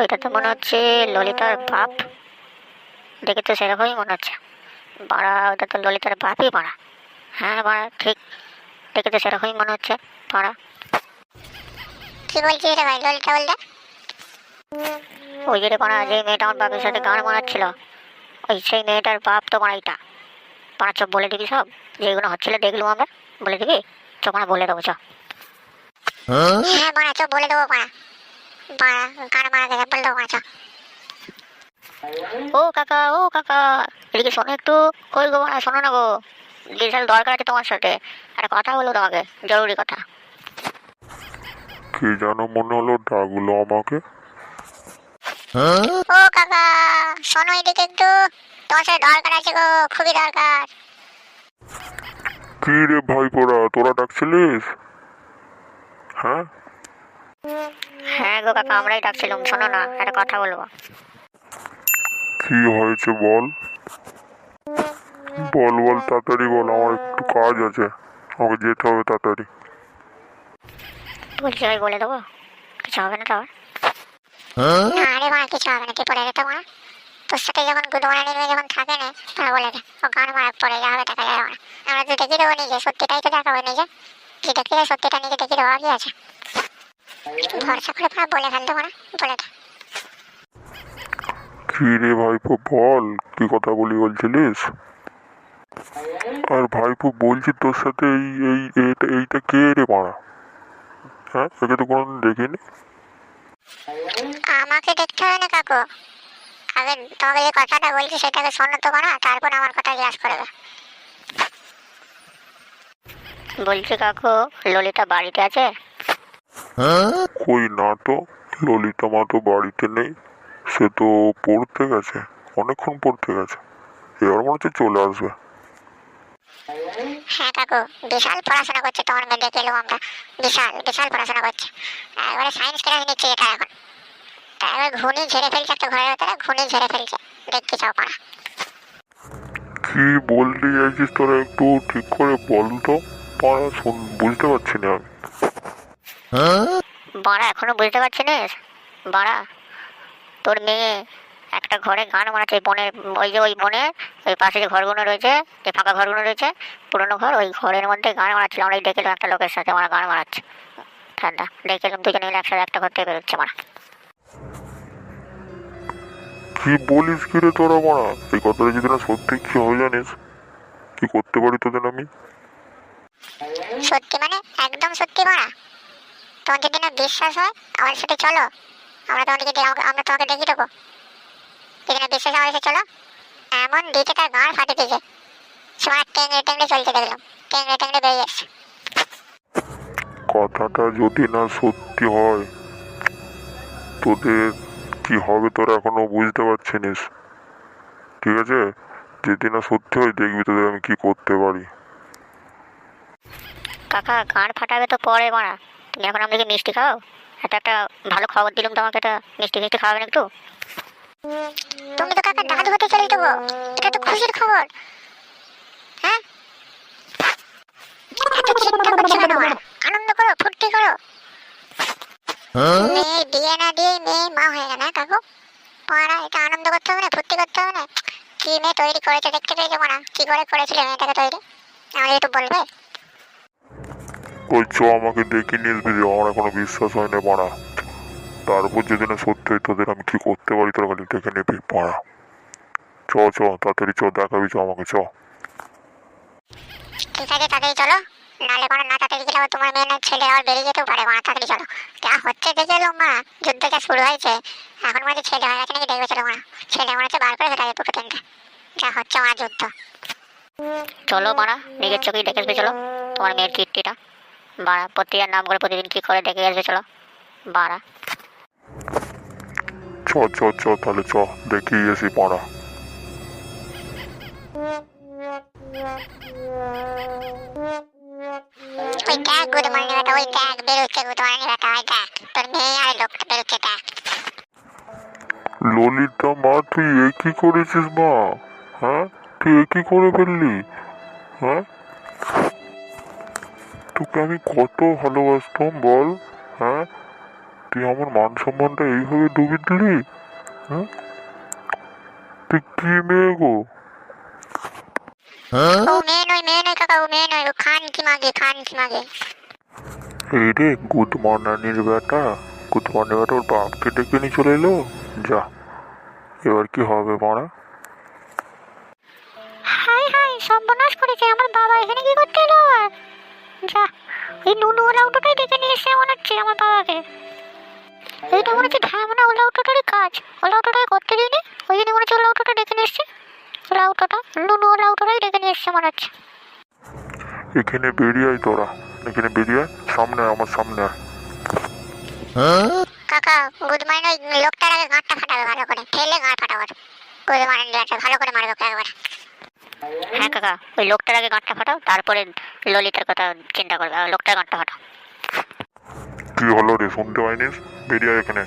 ওইটা তো মনে হচ্ছে ললিতার বাপ। দেখে তো সেরকমই মনে হচ্ছে। বাড়া ওটা তো ললিতার বাপই বাড়া। হ্যাঁ বাড়া ঠিক। দেখে তো সেরকমই মনে হচ্ছে বাড়া। কি বলছিস রে ভাই ললিতা বলতে? ওই যে বাড়া যে মেয়েটা আমার বাপের সাথে গান মারাচ্ছিল ওই সেই মেয়েটার বাপ তো এইটা। বাড়া চোখ বলে দিবি সব? যেগুলো হচ্ছিল দেখলুম আমরা বলে দিবি? চোখ মানে বলে দেবো চ। হ্যাঁ মারা চো বলে দেবো মারা মারা গেছে ও কাকা ও কাকা। এদিকে শোনো একটু। কই গো বাড়া শোনো না গো। বিশাল দরকার আছে তোমার সাথে। একটা কথা বলব তোমাকে জরুরি কথা। কে যেন মনে হলো ডাকলো আমাকে। ও কাকা শোনো এদিকে একটু। তোমার সাথে দরকার আছে গো খুবই দরকার। কি রে ভাইপোরা তোরা ডাকছিলিস? হ্যাঁ? হ্যাঁ গো কাকা আমরাই ডাকছিলাম শোনো না একটা কথা বলব। কি হয়েছে বল? বল বল তাড়াতাড়ি বল আমার একটু কাজ আছে। আমাকে যেতে হবে তাড়াতাড়ি। বলছি আমি বলে দেবো। কিছু হবে না তো আবার? না রে মারা কিছু হবে না তুই পড়ে যেতে মারা তোর সাথে যখনগুলো নিয়ে যখন থাকে না তারা বলে দে ও গান মারা পড়ে যাবে দেখা যাবে না। আমরা তো দেখে দেবো নিজে? সত্যিটাই তো দেখাবো নিজে। যে দেখে সত্যিটা নিজে দেখে দেওয়া কি আছে? ভরসা করে মারা বলে ফেলতে মারা বলে কি রে ভাইপো বল কি কথা বলি বলছিলিস? আর ভাইপো বলছি তোর সাথে এই এই এইটা এইটা কে রে মারা? হ্যাঁ একে তো কোনোদিন দেখিনি। আমাকে দেখতে হবে না কাকু। আগে তোমাকে যে কথাটা বলছি সেটাকে শোনো তো মারা তারপর আমার কথা জিজ্ঞাসা করবে। বলছি কাকু ললিতা বাড়িতে আছে? কই না তো ললিতা মা তো বাড়িতে নেই সে তো পড়তে গেছে অনেকক্ষণ পড়তে গেছে এবার মনে হচ্ছে চলে আসবে। হ্যাঁ কাকু বিশাল পড়াশোনা করছে তোমার মেয়ে দেখে এলাম আমরা। বিশাল বিশাল পড়াশোনা করছে। একবারে সায়েন্স ক্লাস নিচ্ছে এটা এখন। তা এবার ঘুনি ঝেড়ে ফেলছে একটা ঘরের ভেতরে ঘুনি ঝেড়ে ফেলছে। দেখতে চাও পাড়া। কি বলতে চাইছিস তোরা একটু ঠিক করে বল তো পাড়া শুন বুঝতে পারছি না আমি। বাড়া এখনও বুঝতে পারছি না বাড়া তোর মেয়ে একটা ঘরে গান বানাচ্ছে বনের ওই যে ওই বনের ওই পাশে যে ঘরগুলো রয়েছে যে ফাঁকা ঘরগুলো রয়েছে পুরোনো ঘর ওই ঘরের মধ্যে গান মারাচ্ছিল আমরা দেখলাম একটা লোকের সাথে আমরা গান মারাচ্ছে ঠান্ডা দেখলাম দুজনে মিলে একসাথে একটা ঘর থেকে বেরোচ্ছে মারা কি বলিস কি রে তোরা মারা এই কথাটা যদি না সত্যি কি হবে জানিস? কি করতে পারি তোদের আমি? সত্যি মানে? একদম সত্যি মারা তোমার যদি না বিশ্বাস হয় আমার সাথে চলো। আমরা তোমাদেরকে আমরা- তোমাকে দেখিয়ে দেবো। যদি না বিশ্বাস আমার সাথে চলো। এমন দিতে তার গান ফাটে দিয়েছে সবার টেংরে টেংরে চলতে দেখলাম। টেংরে টেংরে বেরিয়ে এসছে কথাটা যদি না সত্যি হয় তোদের কি হবে তোরা এখনও বুঝতে পারছিস ঠিক আছে? যদি না সত্যি হয় দেখবি তোদের আমি কি করতে পারি। কাকা গান ফাটাবে তো পরে মারা। তুমি এখন আমাদেরকে মিষ্টি খাও। একটা একটা ভালো খবর দিলাম তোমাকে একটা মিষ্টি মিষ্টি খাওয়াবেন একটু? তুমি তো কাকা দাদু হতে চলে দেবো এটা তো খুশির খবর। হ্যাঁ? আনন্দ করো ফুর্তি করো। মেয়ে বিয়ে না দিয়ে মেয়ে মা হয়ে গেল হ্যাঁ কাকু? মারা এটা আনন্দ করতে হবে না ফুর্তি করতে হবে না। কি মেয়ে তৈরি করেছে দেখতে পেয়েছ মারা কি করে করেছিল মেয়েটাকে তৈরি? আমাদের একটু বলবে? ওই চ আমাকে দেখে নিয়ে আসবি যে আমার এখনও বিশ্বাস হয় না পাড়া। তারপর যদি না সত্যি হয় তোদের আমি কি করতে পারি তোরা খালি দেখে নিবি পাড়া। চ চ তাড়াতাড়ি চ দেখাবি চ আমাকে চ। ঠিক আছে তাড়াতাড়ি চলো। নালে মারা না তাড়াতাড়ি গেলে তোমার মেয়ে না ছেলে আবার বেরিয়ে যেতেও পারে মারা তাড়াতাড়ি চলো। যা হচ্ছে দেখে এলো মা যুদ্ধ যা শুরু হয়েছে। এখন মনে হচ্ছে ছেলে হয়ে গেছে নাকি দেখবে চলো মা। ছেলে মনে হচ্ছে বার করে ফেলা দুটো তিনটে। যা হচ্ছে মা যুদ্ধ। চলো মারা নিজের চোখেই দেখে চলো। তোমার মেয়ের কীর্তিটা। বাড়া প্রতিটার নাম করে প্রতিদিন কি করে দেখে আসবে চলো। বাড়া। চ চ চ তাহলে চ দেখি এসি পাড়া ওই দেখ গুড মর্নিং বেটা ওই দেখ বেরোচ্ছে গুড মর্নিং বেটা ওই দেখ তোর মেয়ে আর লোকটা বেরোচ্ছে দেখ। ললিতা মা তুই এ কি করেছিস মা? হ্যাঁ তুই এ কি করে ফেললি? হ্যাঁ? তোকে আমি কত ভালোবাসতাম বল? হ্যাঁ? তুই আমার মান সম্মানটা এইভাবে ডুবি দিলি? হ্যাঁ? তুই কি মেয়ে গো? ও মেয়ে নয় মেয়ে নয় কাকা ও মেয়ে নয় ও খান কি মাগে খান কি মাগে। এই রে বেটা বেটা ওর বাপকে ডেকে নিয়ে চলে এলো? যা এবার কি হবে মারা? হাই হাই সর্বনাশ করেছে আমার বাবা এখানে কি করতে এলো যা ওই নুনু ওলা অটোটাই ডেকে নিয়ে এসছে মনে হচ্ছে আমার বাবাকে। এইটা মনে হচ্ছে ঢামনা ওলা অটোটারই কাজ। ওলা অটোটাই করতে দিইনি ওই জন্য মনে হচ্ছে ওলা অটোটা ডেকে নিয়ে এসছে। ওলা অটোটা নুনু ওলা অটোটাই ডেকে নিয়ে এসছে মনে হচ্ছে। এখানে বেরিয়ে আয় তোরা। এখানে বেরিয়ে আয় সামনে আমার সামনে আয়। কাকা গুড মর্নিং। ওই লোকটার আগে গাঁটটা ফাটাবে ভালো করে। ঠেলে গাঁট ফাটাবে। গুড মর্নিং ভালো করে মারবে একবার। হ্যাঁ কাকা, ওই লোকটার আগে গাঁটটা ফাটাও, তারপরে ললিতার কথা চিন্তা করবে লোকটার গাঁটটা ফাটাও। কি হলো রে, শুনতে পাইনিস? বেরিয়ে এখানে।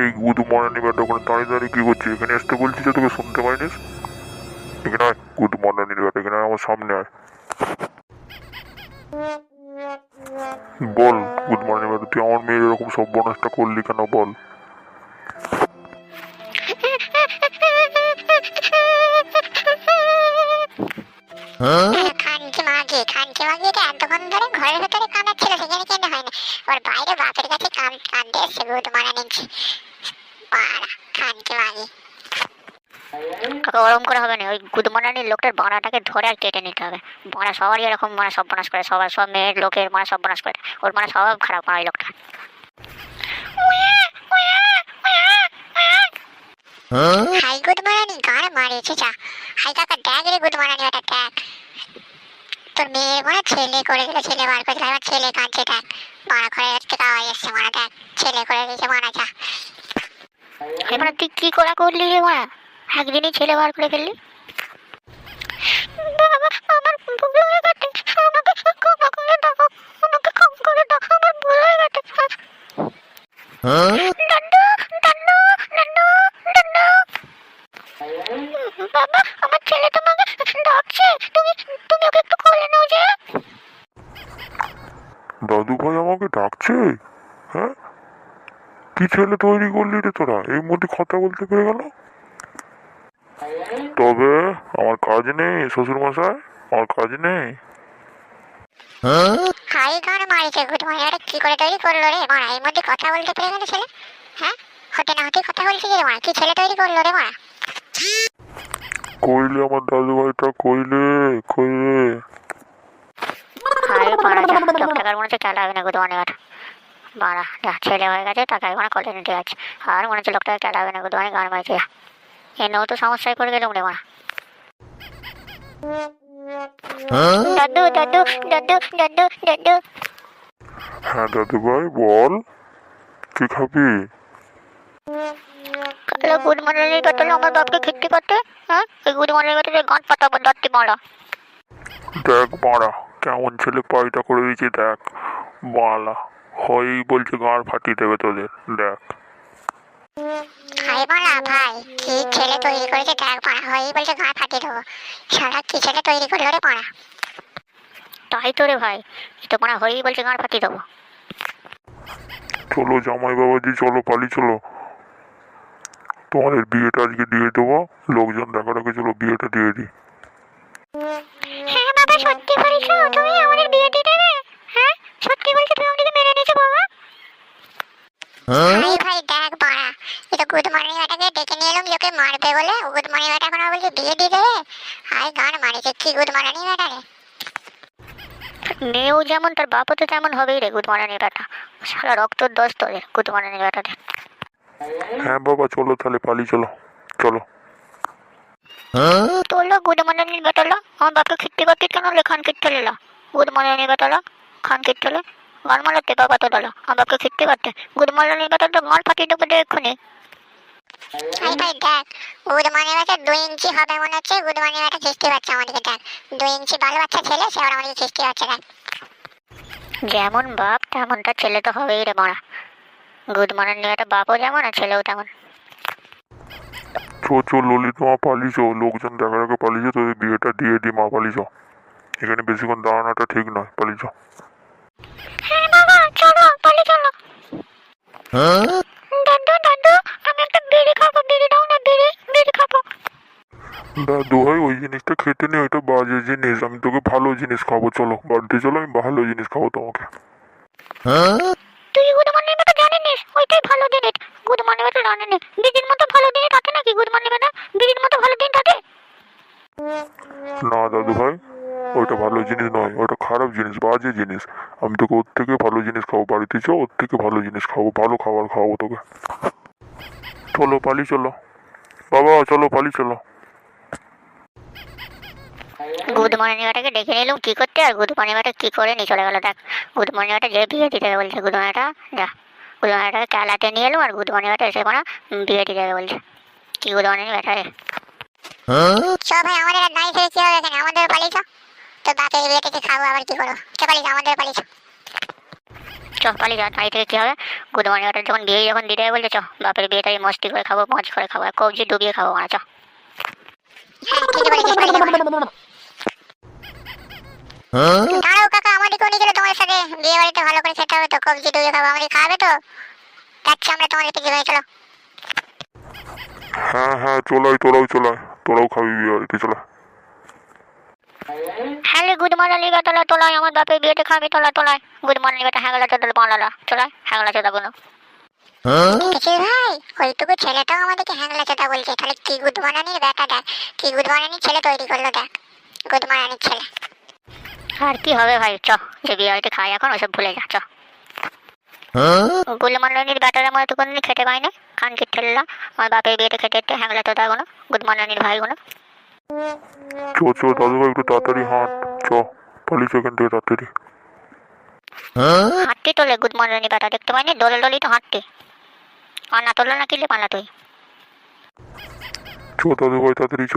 এই গুদ মর্নানি বেটা ওখানে দাঁড়িয়ে দাঁড়িয়ে কি করছিস? এখানে আসতে বলছিস তোকে শুনতে পাইনিস? এখানে আয় গুদ বেটা এখানে আমার সামনে আয়। বল গুড মর্নিং বেটা তুই আমার মেয়ের এরকম সর্বনাশটা করলি কেন বল? মাগে মাগে এটা এতক্ষণ ধরে ঘরের ভেতরে সেখানে কেন হয় না। ওর বাইরে বাপের কাছে কান কান্দে এসছে গুড মর্নিং মাগে। কাকা ওরম করে হবে না। ওই গুদমানানির লোকটার বাড়াটাকে ধরে আর কেটে নিতে হবে। বাড়া সবারই এরকম মানে সর্বনাশ করে। সবার সব মেয়ের লোকের মানে সর্বনাশ করে। ওর মানে স্বভাব খারাপ মানে ওই লোকটা। হাই গান যা। হাই কাকা রে ওটা তোর মেয়ের মনে ছেলে করে দিল, ছেলে বার করে এবার ছেলে কাঁদছে মারা ঘরে থেকে আওয়াজ এসছে, মারা ড্যাগ ছেলে করে দিয়েছে, মারা যা। এবার তুই কি করা করলি রে একদিনই ছেলে বার করে ফেললি। আমার আমার বাবা, আমার ডাকছে। দাদু ভাই আমাকে ডাকছে? হ্যাঁ? কি ছেলে তৈরি করলি রে তোরা? এই মধ্যে কথা বলতে পেরে গেল? তবে আমার কাজ নেই শ্বশুর মশাই আমার কাজ নেই। হাই গান মারিয়েছে গুড মর্নিং। কি করে তৈরি করল রে? মারা এর মধ্যে কথা বলতে পেরে গেল ছেলে। হ্যাঁ? হতে না হতে কথা বলছে যে মারা কি ছেলে তৈরি করল রে মারা কইলে আমার দাদু ভাইটা কইলে কইলে। আরে যা মনে হচ্ছে খেলা হবে না গুড মর্নিং বাড়া যা ছেলে হয়ে গেছে তাকে এখন কোলে নিতে যাচ্ছে? আর মনে হচ্ছে লোকটাকে খেলা হবে না গুড মর্নিং গান মারছে এনেও তো সমস্যায় পড়ে গেলাম রে মা দাদু দাদু দাদু দাদু দাদু। হ্যাঁ দাদু ভাই বল। কি খাবি? কালো গুড আমার বাপকে খিট্টি করতে হ্যাঁ? এই গুড মর্নিং বেতলে গান দত্তি মারা। দেখ মারা কেমন ছেলে পাইটা করে দিয়েছি দেখ। বালা হই বলছে গাঁড় ফাটিয়ে দেবে তোদের দেখ। হাই মারা ভাই। কি ছেলে তৈরি করেছে দেখ মারা হই বলছে ঘা ফাটিয়ে দেবো। সারা কি ছেলে তৈরি করল রে মারা তাই তো রে ভাই এ তো হয়েই বলছে ফাটিয়ে দেবো। চলো জামাই বাবাজি চলো পালি চলো। তোমাদের বিয়েটা আজকে দিয়ে দেবো। লোকজন দেখা রাখে চলো বিয়েটা দিয়ে দিই। হ্যাঁ বাবা সত্যি বলছো তুমি আমাদের বিয়ে দিয়ে দেবে? হ্যাঁ? সত্যি বলছো তুমি আমাদেরকে মেনে নিয়েছো বাবা? ভাই ভাই দেখ মারা এটা গুড মর্নিং ওটাকে ডেকে নিয়ে এলাম লোকে মারবে বলে? গুড মর্নিং ওটা এখন বলছে বিয়ে দিয়ে দেবে? হাই গান মারিয়েছে কি গুড মর্নিং ওটা রে? মেয়েও যেমন তার বাপও তো তেমন হবেই রে গুড মর্নিং বেটা সারা রক্তর দোষ তোদের গুড মর্নিং বেটাতে হ্যাঁ বাবা চলো তাহলে পালি চলো। চলো। তোলো গুড মর্নিং বেটালো আমার বাপকে খিট্টি করতে কেন লে খান কিট্টে লেলা গুড মর্নিং বেটালো খান কিট্টে লে গান মারাতে বাবা তো ডালো আমার বাপকে খিট্টি করতে। গুড মর্নিং বেটালো গান ফাটিয়ে দেবো এক্ষুনি। ভাই ভাই দেখ গুড মর্নিং দুই ইঞ্চি হবে মনে হচ্ছে। গুড মর্নিং ওটা খিস্তি বাচ্চা আমাদেরকে দেখ। দুই ইঞ্চি ভালো বাচ্চা ছেলে সে আবার আমাদেরকে খিস্তি বাচ্চা দেখ। যেমন বাপ তেমন তার ছেলে তো হবেই রে মারা। গুড মর্নিং একটা বাপও যেমন আর ছেলেও তেমন। চো চো ললিত মা লোকজন তোদের বিয়েটা দিয়ে দি মা পালিয়েছো। এখানে বেশিক্ষণ দাঁড়ানোটা ঠিক নয় পালিয়ে হ্যাঁ বাবা চলো চলো। দাদু দাদু একটা বিড়ি খাব বিড়ি দাও না বিড়ি বিড়ি খাব। দাদু ভাই ওই জিনিসটা খেতে নেই ওইটা বাজে জিনিস। আমি তোকে ভালো জিনিস খাব চলো। বাড়িতে চলো আমি ভালো জিনিস খাব তোমাকে। তুই জানিস? ওইটাই ভালো জিনিস। জানিনি বিড়ির মতো ভালো জিনিস থাকে নাকি বিড়ির মতো? ভালো দিন থাকে না দাদু ভাই ওইটা ভালো জিনিস নয়। ওটা খারাপ জিনিস বাজে জিনিস। আমি তোকে ওর থেকে ভালো জিনিস খাব বাড়িতে চো ওর থেকে ভালো জিনিস খাব ভালো খাবার খাওয়াবো তোকে। চলো পালি চলো। বাবা চলো পালি চলো। গুড মর্নিং বেটাকে ডেকে নিলাম কি করতে? আর গুড মর্নিং বেটা কি করে নিয়ে চলে গেল দেখ। গুড মর্নিং বেটা যে বিয়ে দিতে বলছে গুড মর্নিংটা যা। গুড মর্নিংটাকে খেলাতে নিয়ে এলাম আর গুড মর্নিং বেটা এসে কোনো বিয়ে দিতে বলছে। কি গুড মর্নিং বেটা রে। চ ভাই আমাদের আর দাঁড়িয়ে থেকে কি হবে এখানে? আমাদের পালিয়ে চ তো বাপের বিয়ে থেকে খাব আবার কি করব? চ পালিয়ে চ, আমাদের পালিয়ে চ পালিয়ে যা তাই থেকে কী হবে? গুড মর্নিং বেটা যখন বিয়ে যখন দিতে বলছে চ বাপের বিয়েটাই মস্তি করে খাব মজ করে খাব আর কবজি ডুবিয়ে খাব মানে চ হ্যাঁ? দাঁড়াও কাকা আমাদেরকেও নিয়ে গেলে তোমার সাথে বিয়ে বাড়িতে ভালো করে খেতে হবে তো কবজি ডুবে খাব আমাদের খাবে তো? যাচ্ছি আমরা তোমাদের পিছিয়ে হয়ে চলো। হ্যাঁ হ্যাঁ চলাই তোরাও চলাই তোরাও খাবি বিয়ে বাড়িতে চলা। হ্যাঁ রে গুড মর্নিং বেটা তোলা আমার বাপের বিয়েতে খাবি তোলা গুড মর্নিং বেটা হ্যাঁ গেলা চোদা হ্যাঁ গেলা চোদা দেখেছিস ভাই ওইটুকু ছেলেটাও আমাদেরকে হ্যাংলা চোদা বলছে। তাহলে কি গুড বানানির ব্যাটা দেখ। কি গুড বানানির ছেলে তৈরি করল দেখ। গুড বানানির ছেলে। আর কি হবে ভাই চ যে বিয়ে বাড়িতে খাই এখন ওসব ভুলে যা চ। গুল মর্নিংয়ের ব্যাটারের মধ্যে তো কোনোদিন খেতে পাইনি। কান কি ঠেললা আমার বাপের বিয়েতে খেতে হ্যাংলা কোনো গুড মর্নিংয়ের ভাইগুলো চ চ দাদুভাই একটু তাড়াতাড়ি হাঁট। চ পালিয়েছে এখান থেকে তাড়াতাড়ি। হাঁটতে তোলে গুড মর্নিং বেটা দেখতে পাইনি দলে দলেই তো হাঁটতে। আর না তোলে না কিলে পালা তুই। চ দাদুভাই তাড়াতাড়ি চ।